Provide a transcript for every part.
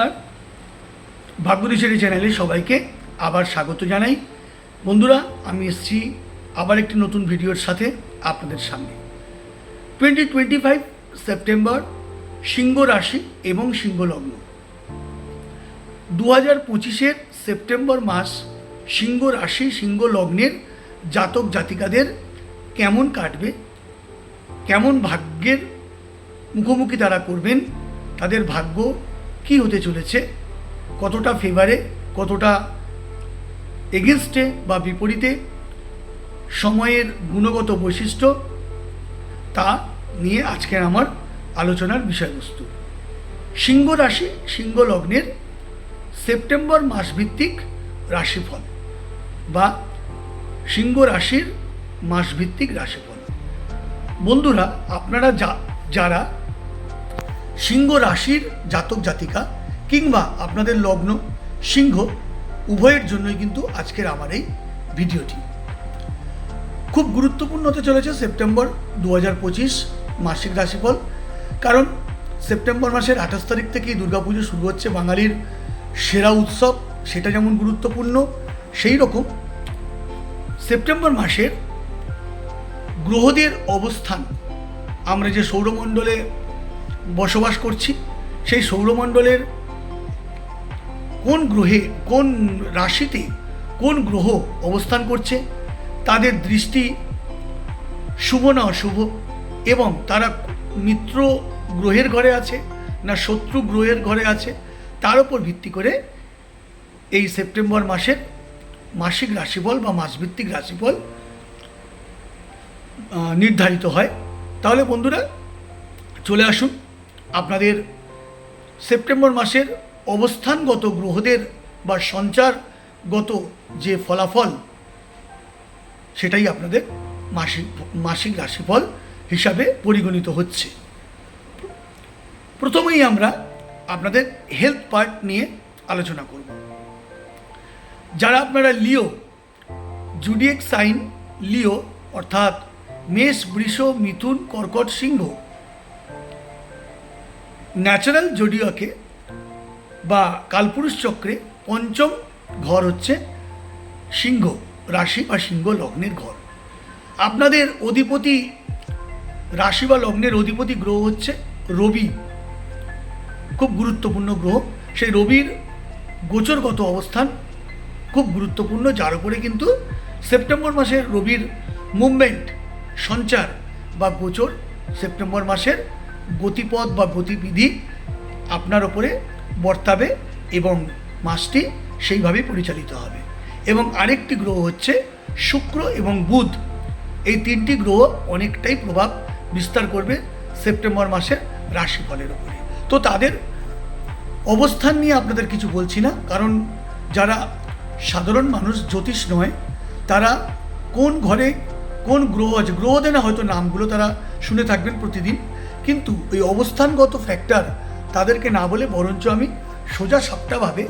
আর ভাগ্যদেশের এই চ্যানেলে সবাইকে আবার স্বাগত জানাই। বন্ধুরা, আমি এসেছি আবার একটি নতুন ভিডিওর সাথে আপনাদের সামনে। টোয়েন্টি টোয়েন্টি ফাইভ সেপ্টেম্বর সিংহ রাশি এবং সিংহ লগ্ন। দু হাজার পঁচিশের সেপ্টেম্বর মাস সিংহ রাশি, সিংহ লগ্নের জাতক জাতিকাদের কেমন কাটবে, কেমন ভাগ্যের মুখোমুখি তারা করবেন, তাদের ভাগ্য কি হতে চলেছে? কতটা ফেভারে কতটা এগেনস্টে বা বিপরীতে সময়ের গুণগত বৈশিষ্ট্য তা নিয়ে আজকের আমার আলোচনার বিষয়বস্তু। সিংহ রাশি, সিংহ লগ্নের সেপ্টেম্বর মাসভিত্তিক রাশিফল বা সিংহ রাশির মাসভিত্তিক রাশিফল। বন্ধুরা, আপনারা যা, যারা সিংহ রাশির জাতক জাতিকা কিংবা আপনাদের লগ্ন সিংহ, উভয়ের জন্যই কিন্তু আজকের আমার এই ভিডিওটি। খুব গুরুত্বপূর্ণ হতে চলেছে সেপ্টেম্বর দু হাজার পঁচিশ মাসিক রাশিফল, কারণ সেপ্টেম্বর মাসের আঠাশ তারিখ থেকেই দুর্গাপুজো শুরু হচ্ছে বাঙালির সেরা উৎসব, সেটা যেমন গুরুত্বপূর্ণ, সেই রকম সেপ্টেম্বর মাসের গ্রহদের অবস্থান। আমরা যে সৌরমণ্ডলে বসবাস করছি, সেই সৌরমণ্ডলের কোন গ্রহে, কোন রাশিতে কোন গ্রহ অবস্থান করছে, তাদের দৃষ্টি শুভ না অশুভ, এবং তারা মিত্র গ্রহের ঘরে আছে না শত্রু গ্রহের ঘরে আছে, তার উপর ভিত্তি করে এই সেপ্টেম্বর মাসের মাসিক রাশিফল বা মাসভিত্তিক রাশিফল নির্ধারিত হয়। তাহলে বন্ধুরা, চলে আসুন। আপনাদের সেপ্টেম্বর মাসের অবস্থানগত গ্রহদের বা সঞ্চারগত যে ফলাফল, সেটাই আপনাদের মাসিক মাসিক রাশিফল হিসাবে পরিগণিত হচ্ছে। প্রথমেই আমরা আপনাদের হেলথ পার্ট নিয়ে আলোচনা করব। যারা আপনারা লিও জুডিয়েক সাইন লিও, অর্থাৎ মেষ, বৃষ, মিথুন, কর্কট, সিংহ ন্যাচারাল জোডিয়াকে বা কালপুরুষ চক্রে পঞ্চম ঘর হচ্ছে সিংহ রাশি বা সিংহ লগ্নের ঘর। আপনাদের অধিপতি রাশি বা লগ্নের অধিপতি গ্রহ হচ্ছে রবি। খুব গুরুত্বপূর্ণ গ্রহ। সেই রবির গোচরগত অবস্থান খুব গুরুত্বপূর্ণ, যার উপরে কিন্তু সেপ্টেম্বর মাসের রবির মুভমেন্ট, সঞ্চার বা গোচর সেপ্টেম্বর মাসের গতিপথ বা গতিবিধি আপনার ওপরে বর্তাবে এবং মাসটি সেইভাবেই পরিচালিত হবে। এবং আরেকটি গ্রহ হচ্ছে শুক্র এবং বুধ। এই তিনটি গ্রহ অনেকটাই প্রভাব বিস্তার করবে সেপ্টেম্বর মাসের রাশিফলের উপরে। তো তাদের অবস্থান নিয়ে আপনাদের কিছু বলছি না, কারণ যারা সাধারণ মানুষ, জ্যোতিষ নয়, তারা কোন ঘরে কোন গ্রহ আছে, গ্রহদের না হয়তো নামগুলো তারা শুনে থাকবেন প্রতিদিন। কিন্তু এই অবস্থানগত ফ্যাক্টর তাদেরকে না বলে বরঞ্চ আমি সোজা সাপটাভাবে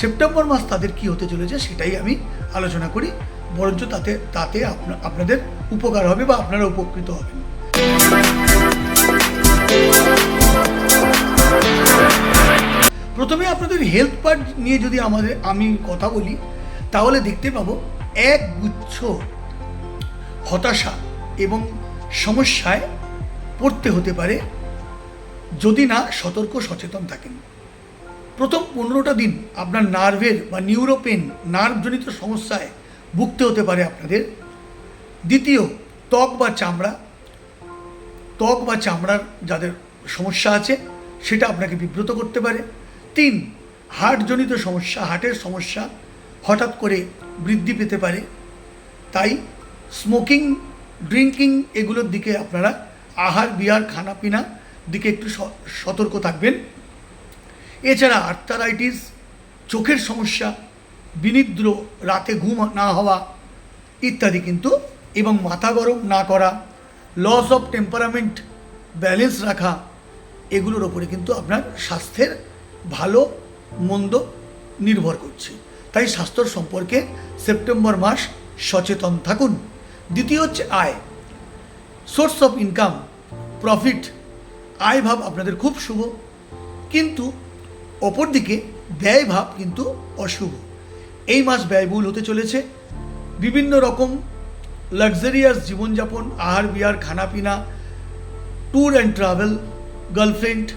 সেপ্টেম্বর মাস তাদের কি হতে চলেছে সেটাই আমি আলোচনা করি, বরঞ্চ তাতে তাতে আপনাদের উপকার হবে বা আপনারা উপকৃত হবেন। প্রথমে আপনাদের হেলথ পার্ট নিয়ে যদি আমাদের, আমি কথা বলি, তাহলে দেখতে পাবো এক গুচ্ছ হতাশা এবং সমস্যায় পড়তে হতে পারে যদি না সতর্ক সচেতন থাকেন। প্রথম পনেরোটা দিন আপনার নার্ভের বা নিউরোপেন নার্ভজনিত সমস্যায় ভুগতে হতে পারে আপনাদের। দ্বিতীয়, ত্বক বা চামড়া। ত্বক বা চামড়ার যাদের সমস্যা আছে, সেটা আপনাকে বিব্রত করতে পারে। তিন, হার্টজনিত সমস্যা, হার্টের সমস্যা হঠাৎ করে বৃদ্ধি পেতে পারে। তাই স্মোকিং, ড্রিঙ্কিং এগুলোর দিকে আপনারা আহার, বিহার, খানাপিনা দিকে একটু সতর্ক থাকবেন। এছাড়া আর্থারাইটিস চোখের সমস্যা, বিনিদ্র, রাতে ঘুম না হওয়া ইত্যাদি কিন্তু এবং মাথা গরম না করা লস অফ টেম্পারামেন্ট ব্যালেন্স রাখা, এগুলোর ওপরে কিন্তু আপনার স্বাস্থ্যের ভালো, মন্দ নির্ভর করছে। তাই স্বাস্থ্য সম্পর্কে সেপ্টেম্বর মাস সচেতন থাকুন। দ্বিতীয় হচ্ছে আয়। সোর্স অফ ইনকাম প্রফিট আয় ভাব আপনাদের খুব শুভ। কিন্তু অপরদিকে ব্যয় ভাব কিন্তু অশুভ। এই মাস ব্যয়বহুল হতে চলেছে। বিভিন্ন রকম লাক্সারিয়াস জীবনযাপন, আহার, বিহার, খানাপিনা ট্যুর অ্যান্ড ট্রাভেল গার্লফ্রেন্ড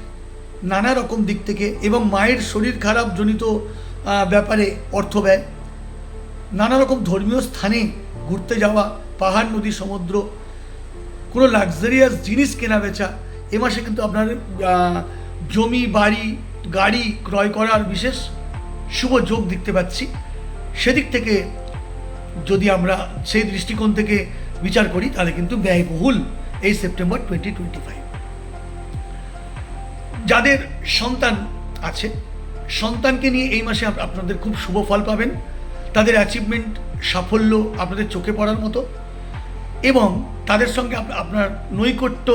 নানা রকম দিক থেকে এবং মায়ের শরীর খারাপ জনিত ব্যাপারে অর্থ ব্যয়। নানা রকম ধর্মীয় স্থানে ঘুরতে যাওয়া, পাহাড়, নদী, সমুদ্র কোনো লাক্সারিয়াস জিনিস কেনা বেচা, এ মাসে কিন্তু আপনার জমি, বাড়ি, গাড়ি ক্রয় করার বিশেষ শুভ যোগ দেখতে পাচ্ছি। সেদিক থেকে যদি আমরা সেই দৃষ্টিকোণ থেকে বিচার করি, তাহলে কিন্তু ব্যয়বহুল এই সেপ্টেম্বর টোয়েন্টি টোয়েন্টি ফাইভ যাদের সন্তান আছে, সন্তানকে নিয়ে এই মাসে আপনাদের খুব শুভ ফল পাবেন। তাদের অ্যাচিভমেন্ট সাফল্য আপনাদের চোখে পড়ার মতো। এবং তাদের সঙ্গে আপনার নৈকট্য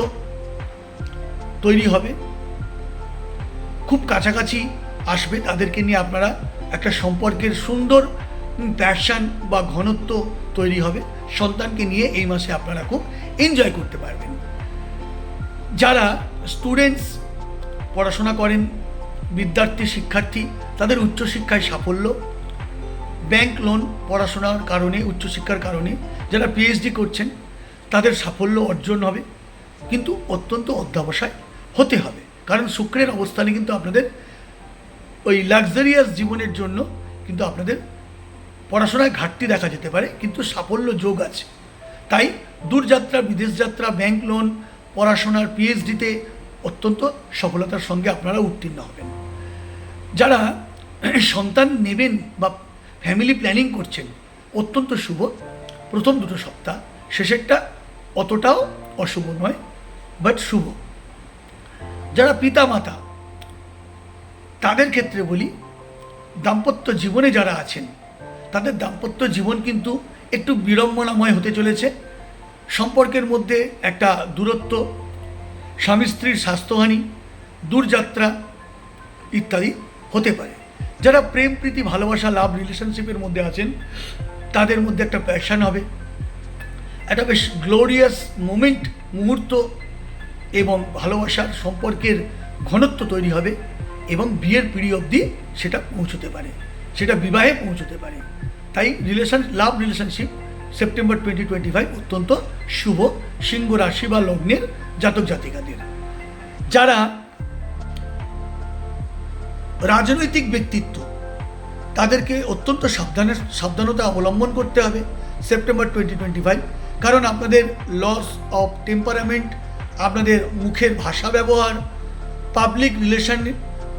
তৈরি হবে। খুব কাছাকাছি আসবে তাদেরকে নিয়ে আপনারা একটা সম্পর্কের সুন্দর প্যাশন বা ঘনত্ব তৈরি হবে। সন্তানকে নিয়ে এই মাসে আপনারা খুব এনজয় করতে পারবেন। যারা স্টুডেন্টস, পড়াশোনা করেন, বিদ্যার্থী, শিক্ষার্থী, তাদের উচ্চশিক্ষায় সাফল্য। ব্যাংক লোন পড়াশোনার কারণে, উচ্চশিক্ষার কারণে যারা পিএইচডি করছেন তাদের সাফল্য অর্জন হবে, কিন্তু অত্যন্ত অধ্যাবসায় হতে হবে। কারণ শুক্রের অবস্থানে কিন্তু আপনাদের ওই লাক্সারিয়াস জীবনের জন্য কিন্তু আপনাদের পড়াশোনায় ঘাটতি দেখা যেতে পারে, কিন্তু সাফল্য যোগ আছে। তাই দূরযাত্রা বিদেশ যাত্রা ব্যাংক লোন পড়াশোনার পিএইচডিতে অত্যন্ত সফলতার সঙ্গে আপনারা উত্তীর্ণ হবেন। যারা সন্তান নেবেন বা ফ্যামিলি প্ল্যানিং করছেন, অত্যন্ত শুভ। প্রথম দুটো সপ্তাহ, শেষেরটা অতটাও অশুভ নয় বাট শুভ। যারা পিতা মাতা তাদের ক্ষেত্রে বলি, দাম্পত্য জীবনে যারা আছেন, তাদের দাম্পত্য জীবন কিন্তু একটু বিড়ম্বনাময় হতে চলেছে। সম্পর্কের মধ্যে একটা দূরত্ব, স্বামী স্ত্রীর স্বাস্থ্যহানি, দূরযাত্রা ইত্যাদি হতে পারে। যারা প্রেম, প্রীতি, ভালোবাসা লাভ রিলেশনশিপের মধ্যে আছেন, তাদের মধ্যে একটা প্যাশন হবে। একটা বেশ গ্লোরিয়াস মোমেন্ট মুহূর্ত এবং ভালোবাসার সম্পর্কের ঘনত্ব তৈরি হবে এবং বিয়ের পিড়ি অবধি সেটা পৌঁছতে পারে, সেটা বিবাহে পৌঁছতে পারে। তাই relation love relationship September twenty twenty five অত্যন্ত শুভ সিংহ রাশি বা লগ্নের জাতক জাতিকাদের। যারা রাজনৈতিক ব্যক্তিত্ব, তাদেরকে অত্যন্ত সাবধানে সাবধানতা অবলম্বন করতে হবে। সেপ্টেম্বর টোয়েন্টি টোয়েন্টি ফাইভ কারণ আপনাদের লস অফ টেম্পারামেন্ট আপনাদের মুখের ভাষা ব্যবহার পাবলিক রিলেশন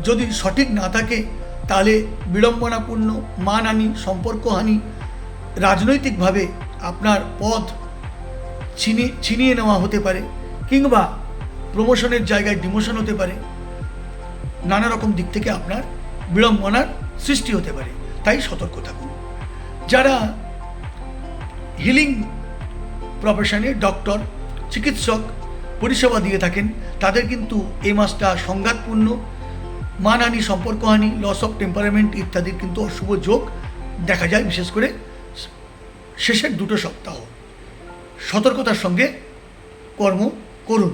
যদি সঠিক না থাকে, তাহলে বিড়ম্বনাপূর্ণ, মানহানি, সম্পর্কহানি রাজনৈতিকভাবে আপনার পথ ছিনিয়ে ছিনিয়ে নেওয়া হতে পারে কিংবা প্রমোশনের জায়গায় ডিমোশন হতে পারে। নানা রকম দিক থেকে আপনার বিড়ম্বনার সৃষ্টি হতে পারে। তাই সতর্ক থাকুন। যারা হিলিং প্রফেশনে ডক্টর, চিকিৎসক পরিষেবা দিয়ে থাকেন। তাদের কিন্তু এই মাসটা সংঘাতপূর্ণ। মানহানি সম্পর্কহানি লস অফ টেম্পারামেন্ট ইত্যাদির কিন্তু অশুভ যোগ দেখা যায়, বিশেষ করে শেষের দুটো সপ্তাহ। সতর্কতার সঙ্গে কর্ম করুন।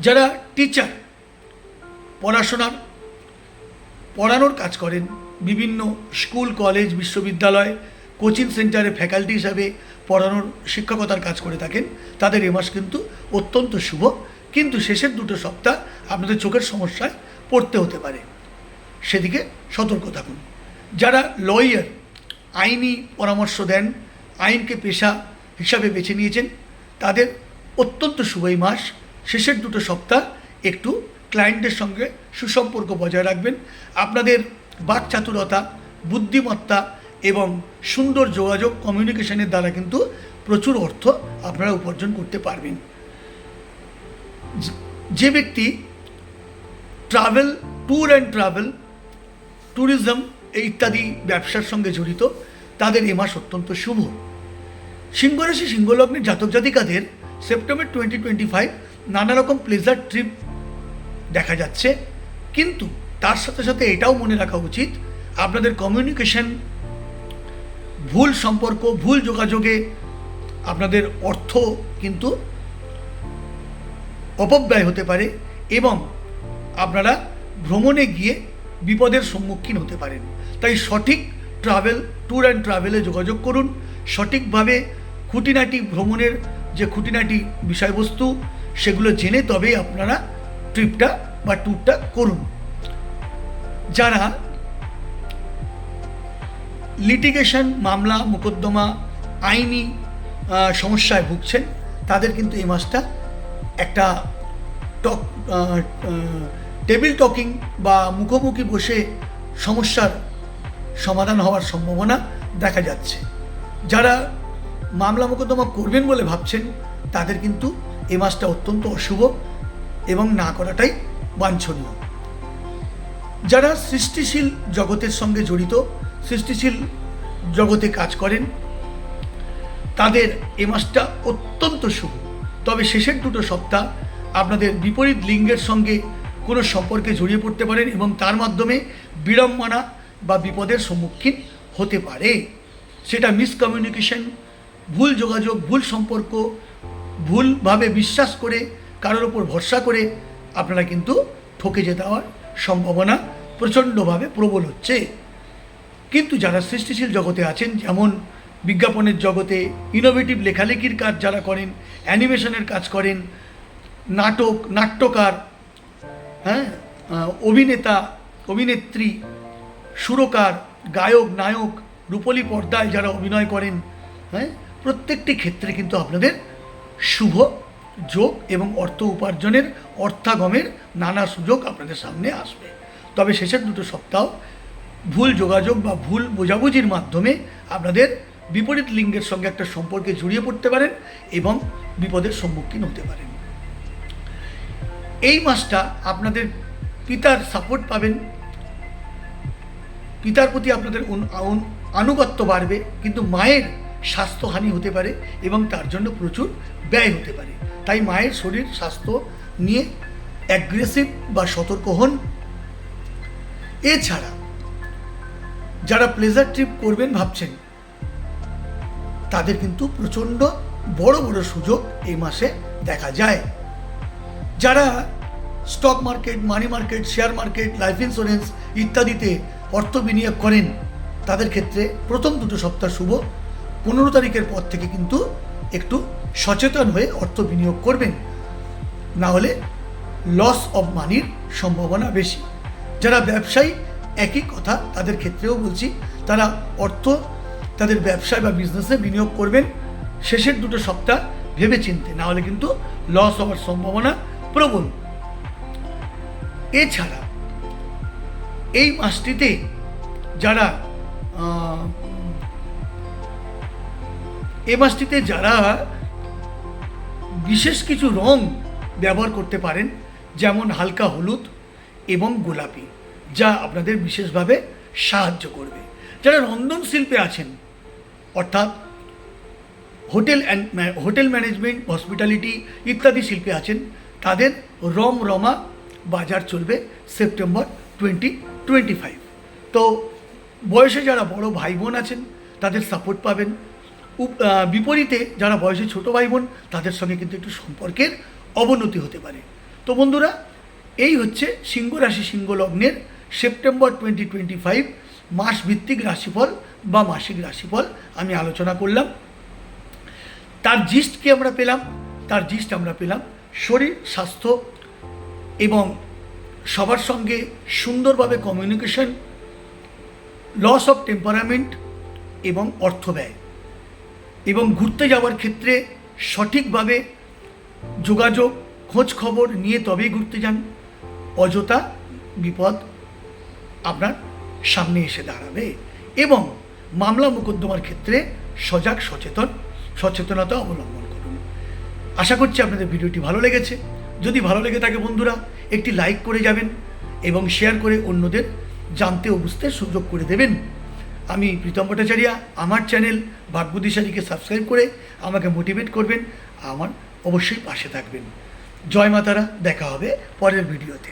যারা টিচার পড়াশোনার, পড়ানোর কাজ করেন, বিভিন্ন স্কুল, কলেজ, বিশ্ববিদ্যালয় কোচিং সেন্টারে ফ্যাকাল্টি হিসাবে পড়ানোর শিক্ষকতার কাজ করে থাকেন। তাদের এ মাস কিন্তু অত্যন্ত শুভ। কিন্তু শেষের দুটো সপ্তাহ আপনাদের চোখের সমস্যায় পড়তে হতে পারে। সেদিকে সতর্ক থাকুন। যারা লয়ার, আইনি পরামর্শ দেন, আইনকে পেশা হিসাবে বেছে নিয়েছেন, তাদের অত্যন্ত শুভ এই মাস। শেষের দুটো সপ্তাহ একটু ক্লায়েন্টের সঙ্গে সুসম্পর্ক বজায় রাখবেন। আপনাদের বাকচাতুরতা, বুদ্ধিমত্তা এবং সুন্দর যোগাযোগ কমিউনিকেশনের দ্বারা কিন্তু প্রচুর অর্থ আপনারা উপার্জন করতে পারবেন। যে- ব্যক্তি travel tour and travel tourism ইত্যাদি ব্যবসার সঙ্গে জড়িত, তাদের এ মাস অত্যন্ত শুভ। সিংহরাশি সিংহলগ্নের জাতক জাতিকাদের সেপ্টেম্বর টোয়েন্টি টোয়েন্টি ফাইভ নানা রকম প্লেজার ট্রিপ দেখা যাচ্ছে। কিন্তু তার সাথে সাথে এটাও মনে রাখা উচিত, আপনাদের কমিউনিকেশন ভুল সম্পর্ক, ভুল যোগাযোগে আপনাদের অর্থ কিন্তু অপব্যয় হতে পারে এবং আপনারা ভ্রমণে গিয়ে বিপদের সম্মুখীন হতে পারেন। তাই সঠিক ট্রাভেল ট্যুর অ্যান্ড ট্রাভেলে যোগাযোগ করুন। সঠিকভাবে খুঁটিনাটি ভ্রমণের যে খুঁটিনাটি বিষয়বস্তু, সেগুলো জেনে তবেই আপনারা ট্রিপটা বা ট্যুরটা করুন। যারা লিটিগেশন মামলা, মোকদ্দমা, আইনি সমস্যায় ভুগছেন, তাদের কিন্তু এই মাসটা একটা টক টেবিল টকিং বা মুখোমুখি বসে সমস্যার সমাধান হওয়ার সম্ভাবনা দেখা যাচ্ছে। যারা মামলা মোকদ্দমা করবেন বলে ভাবছেন, তাদের কিন্তু এ মাসটা অত্যন্ত অশুভ এবং না করাটাই বাঞ্ছনীয়। যারা সৃষ্টিশীল জগতের সঙ্গে জড়িত সৃষ্টিশীল জগতে কাজ করেন। তাদের এ মাসটা অত্যন্ত শুভ। তবে শেষের দুটো সপ্তাহ আপনাদের বিপরীত লিঙ্গের সঙ্গে কোনো সম্পর্কে জড়িয়ে পড়তে পারেন এবং তার মাধ্যমে বিড়ম্বনা বা বিপদের সম্মুখীন হতে পারে। সেটা মিসকমিউনিকেশন ভুল যোগাযোগ, ভুল সম্পর্ক, ভুলভাবে বিশ্বাস করে, কারোর ওপর ভরসা করে আপনারা কিন্তু ঠকে যেতে হওয়ার সম্ভাবনা প্রচণ্ডভাবে প্রবল হচ্ছে। কিন্তু যারা সৃষ্টিশীল জগতে আছেন, যেমন বিজ্ঞাপনের জগতে ইনোভেটিভ লেখালেখির কাজ যারা করেন, অ্যানিমেশনের কাজ করেন, নাটক, নাট্যকার হ্যাঁ অভিনেতা, অভিনেত্রী, সুরকার, গায়ক, নায়ক, রূপলী পর্দায় যারা অভিনয় করেন হ্যাঁ প্রত্যেকটি ক্ষেত্রে কিন্তু আপনাদের শুভ যোগ এবং অর্থ উপার্জনের অর্থাগমের নানা সুযোগ আপনাদের সামনে আসবে। তবে শেষের দুটো সপ্তাহ ভুল যোগাযোগ বা ভুল বোঝাবুঝির মাধ্যমে আপনাদের বিপরীত লিঙ্গের সঙ্গে একটা সম্পর্কে জড়িয়ে পড়তে পারেন এবং বিপদের সম্মুখীন হতে পারেন। এই মাসটা আপনাদের পিতার সাপোর্ট পাবেন। পিতার প্রতি আপনাদের আনুগত্য বাড়বে, কিন্তু মায়ের স্বাস্থ্যহানি হতে পারে এবং তার জন্য প্রচুর ব্যয় হতে পারে। তাই মায়ের শরীর, স্বাস্থ্য নিয়ে অ্যাগ্রেসিভ বা সতর্ক হন। এছাড়া যারা প্লেজার ট্রিপ করবেন ভাবছেন, তাদের কিন্তু প্রচণ্ড বড় বড় সুযোগ এই মাসে দেখা যায়। যারা stock market money market share market life insurance ইত্যাদিতে অর্থ বিনিয়োগ করেন, তাদের ক্ষেত্রে প্রথম দুটো সপ্তাহ শুভ, পনেরো তারিখের পর থেকে কিন্তু একটু সচেতন হয়ে অর্থ বিনিয়োগ করবেন। না হলে লস অফ মানির সম্ভাবনা বেশি। যারা ব্যবসায়ী একই কথা তাদের ক্ষেত্রেও বলছি, তারা অর্থ, তাদের ব্যবসায় বা বিজনেসে বিনিয়োগ করবেন। শেষের দুটো সপ্তাহ ভেবে চিনতে না হলে কিন্তু লস হওয়ার সম্ভাবনা প্রবল। এছাড়া এই মাসটিতে যারা এ মাসটিতে যারা বিশেষ কিছু রং ব্যবহার করতে পারেন, যেমন হালকা হলুদ এবং গোলাপি। যা আপনাদের বিশেষভাবে সাহায্য করবে। যারা রন্ধন শিল্পে আছেন, অর্থাৎ hotel and hotel management, hospitality ইত্যাদি শিল্পে আছেন, তাদের রম রমা বাজার চলবে সেপ্টেম্বর টোয়েন্টি টোয়েন্টি ফাইভ তো বয়সে যারা বড় ভাই বোন আছেন, তাদের সাপোর্ট পাবেন। বিপরীতে যারা বয়সে ছোট ভাই বোন তাদের সঙ্গে কিন্তু একটু সম্পর্কের অবনতি হতে পারে। তো বন্ধুরা, এই হচ্ছে সিংহ রাশি সিংহ লগ্নের সেপ্টেম্বর টোয়েন্টি টোয়েন্টি ফাইভ মাস ভিত্তিক রাশিফল বা মাসিক রাশিফল আমি আলোচনা করলাম। তার জিস্ট কি আমরা পেলাম? তার জিস্ট আমরা পেলাম শরীর, স্বাস্থ্য এবং সবার সঙ্গে সুন্দরভাবে কমিউনিকেশন লস অফ টেম্পারামেন্ট এবং অর্থ ব্যয়। এবং ঘুরতে যাওয়ার ক্ষেত্রে সঠিকভাবে যোগাযোগ, খোঁজ খবর নিয়ে তবেই ঘুরতে যান। অযথা বিপদ আপনার সামনে এসে দাঁড়াবে এবং মামলা মোকদ্দমার ক্ষেত্রে সজাগ, সচেতন, সচেতনতা অবলম্বন করুন। আশা করছি আপনাদের ভিডিওটি ভালো লেগেছে। যদি ভালো লেগে থাকে বন্ধুরা, একটি লাইক করে যাবেন এবং শেয়ার করে অন্যদের জানতে ও বুঝতে সুযোগ করে দেবেন। আমি প্রীতম ভট্টাচার্যা, আমার চ্যানেল ভাগ্যদিশালীকে সাবস্ক্রাইব করে আমাকে মোটিভেট করবেন, আমার অবশ্যই পাশে থাকবেন। জয় মাতারা, দেখা হবে পরের ভিডিওতে।